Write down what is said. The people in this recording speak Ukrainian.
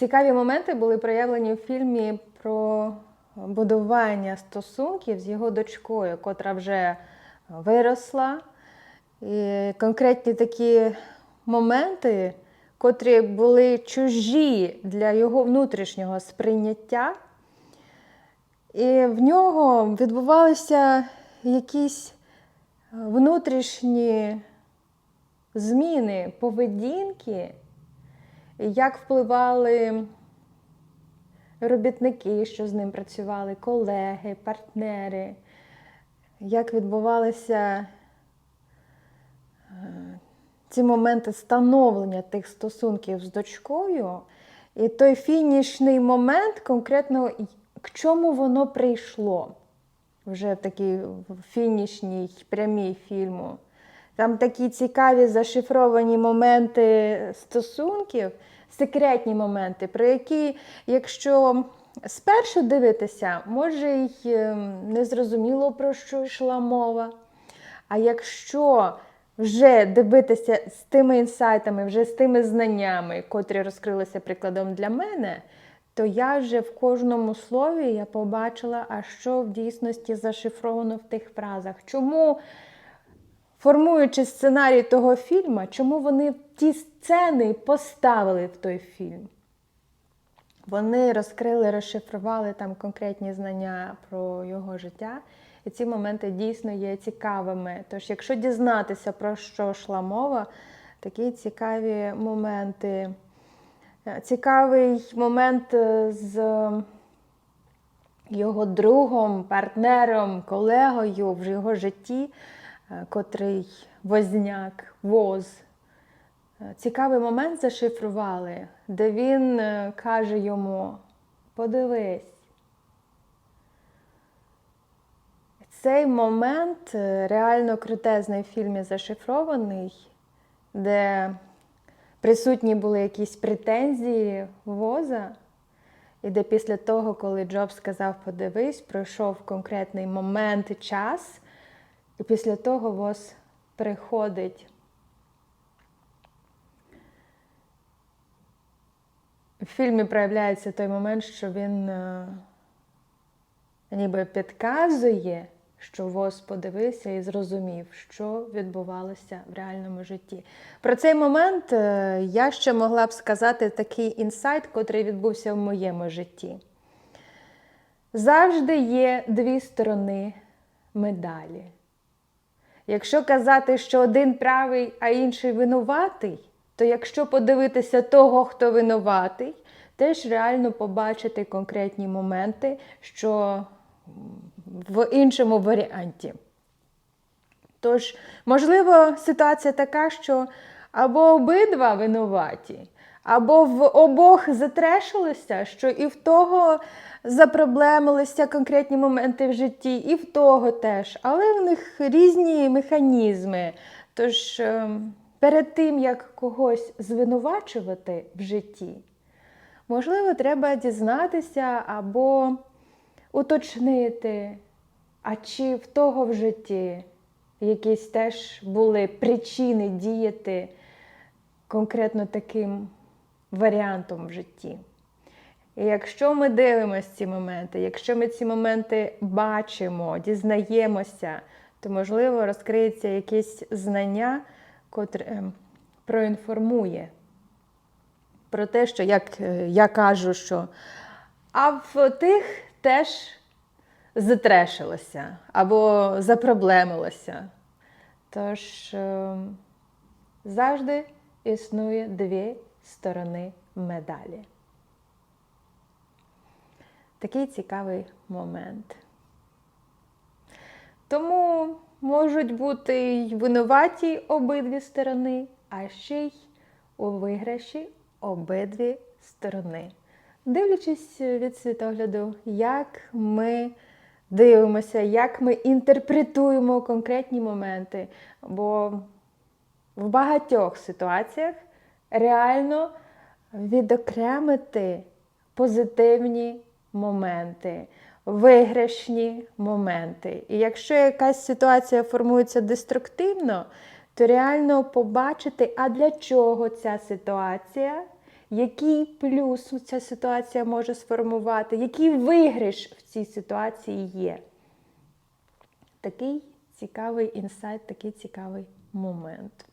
Цікаві моменти були проявлені в фільмі про будування стосунків з його дочкою, котра вже виросла. І конкретні такі моменти, котрі були чужі для його внутрішнього сприйняття. І в нього відбувалися якісь внутрішні зміни поведінки, як впливали робітники, що з ним працювали, колеги, партнери, як відбувалися е, ці моменти становлення тих стосунків з дочкою, і той фінішний момент конкретно к чому воно прийшло вже в такій фінішній прямій фільму. Там такі цікаві зашифровані моменти стосунків, секретні моменти, про які, якщо спершу дивитися, може й ем, не зрозуміло, про що йшла мова. А якщо вже дивитися з тими інсайтами, вже з тими знаннями, котрі розкрилися прикладом для мене, то я вже в кожному слові я побачила, а що в дійсності зашифровано в тих фразах. Чому, формуючи сценарій того фільму, чому вони ті сцени поставили в той фільм? Вони розкрили, розшифрували там конкретні знання про його життя. І ці моменти дійсно є цікавими. Тож, якщо дізнатися, про що йшла мова, такі цікаві моменти. Цікавий момент е, з його другом, партнером, колегою в його житті, е, котрий возняк, воз. Е, Цікавий момент зашифрували, де він каже йому: подивись. Цей момент реально крутезний в фільмі зашифрований, де присутні були якісь претензії воза, і де після того, коли Джобс сказав подивись, пройшов конкретний момент і час, і після того воз приходить. В фільмі проявляється той момент, що він е, ніби підказує що воз подивився і зрозумів, що відбувалося в реальному житті. Про цей момент е, я ще могла б сказати такий інсайт, котрий відбувся в моєму житті. Завжди є дві сторони медалі. Якщо казати, що один правий, а інший винуватий, то якщо подивитися того, хто винуватий, теж реально побачити конкретні моменти, що в іншому варіанті. Тож, можливо, ситуація така, що або обидва винуваті, або в обох затрешилося, що і в того запроблемилися конкретні моменти в житті, і в того теж. Але в них різні механізми. Тож, ем, перед тим, як когось звинувачувати в житті, можливо, треба дізнатися або уточнити, а чи в того в житті якісь теж були причини діяти конкретно таким варіантом в житті. І якщо ми дивимося ці моменти, якщо ми ці моменти бачимо, дізнаємося, то, можливо, розкриється якесь знання, котре ем, проінформує про те, що як е, я кажу, що а в тих теж затрешилося або запроблемилося. Тож е, завжди існує дві сторони медалі. Такий цікавий момент. Тому можуть бути й винуваті обидві сторони, а ще й у виграші обидві сторони дивлячись від світогляду, як ми дивимося, як ми інтерпретуємо конкретні моменти. Бо в багатьох ситуаціях реально відокремити позитивні моменти. Виграшні моменти. І якщо якась ситуація формується деструктивно, то реально побачити, а для чого ця ситуація який плюс ця ситуація може сформувати, який виграш в цій ситуації є. Такий цікавий інсайт, такий цікавий момент.